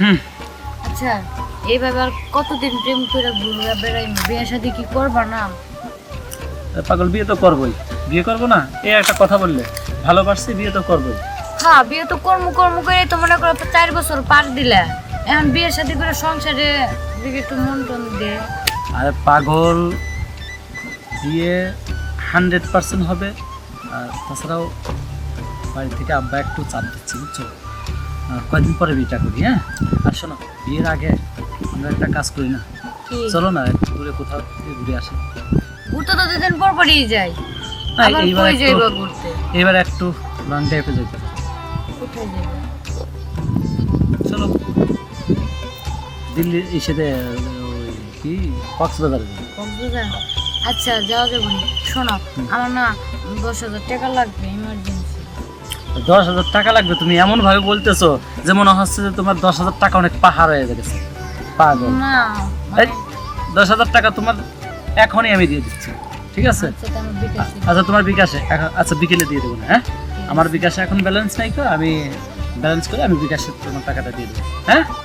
হুম। আচ্ছা এইভাবে আর কতদিন প্রেম করে ঘুরে বেড়াই বিয়ে শাদি কি করবা না? পাগল বিয়ে তো করবোই। বিয়ে করব না? এই একটা কথা বললে ভালোবাসছি বিয়ে তো করবোই। হ্যাঁ বিয়ে তো কর্ম কর্ম করে তো মনে করো তো চার বছর পার দিলা। এখন বিয়ে শাদি করে সংসারে দিকে একটু মন টন দে। আর পাগল বিয়ে হান্ড্রেড পার্সেন্ট হবে। আর তাছাড়াও বাড়ি থেকে আব্বা একটু চাপ দিচ্ছি বুঝছ? কয়দিন পরে বিয়েটা করি হ্যাঁ? আর শোনো বিয়ের আগে আমরা একটা কাজ করি না। চলো না একটু দূরে কোথাও ঘুরে আসি। ঘুরতে তো দুদিন পর পরই যাই। এইবার একটু এবার একটু লং ড্রাইভে যেতে যাইবা? চলো দিল্লি এসে কি কক্সবাজারে। কক্সবাজার? আচ্ছা যাওয়া যাবে শোনো আমার না দশ হাজার টাকা লাগবে ইমার্জেন্সি দশ হাজার টাকা লাগবে তুমি এমন ভাবে বলতেছো যে মনে হচ্ছে যে তোমার দশ হাজার টাকা অনেক পাহাড় হয়ে গেছে। পাগল। দশ হাজার টাকা তোমার এখনই আমি দিয়ে দিচ্ছি ঠিক আছে? আচ্ছা আচ্ছা তোমার বিকাশে আচ্ছা বিকেলে দিয়ে দেবো না হ্যাঁ? আমার বিকাশে এখন ব্যালেন্স নাই তো আমি ব্যালেন্স করে আমি বিকাশে তোমার টাকাটা দিয়ে দেবো হ্যাঁ?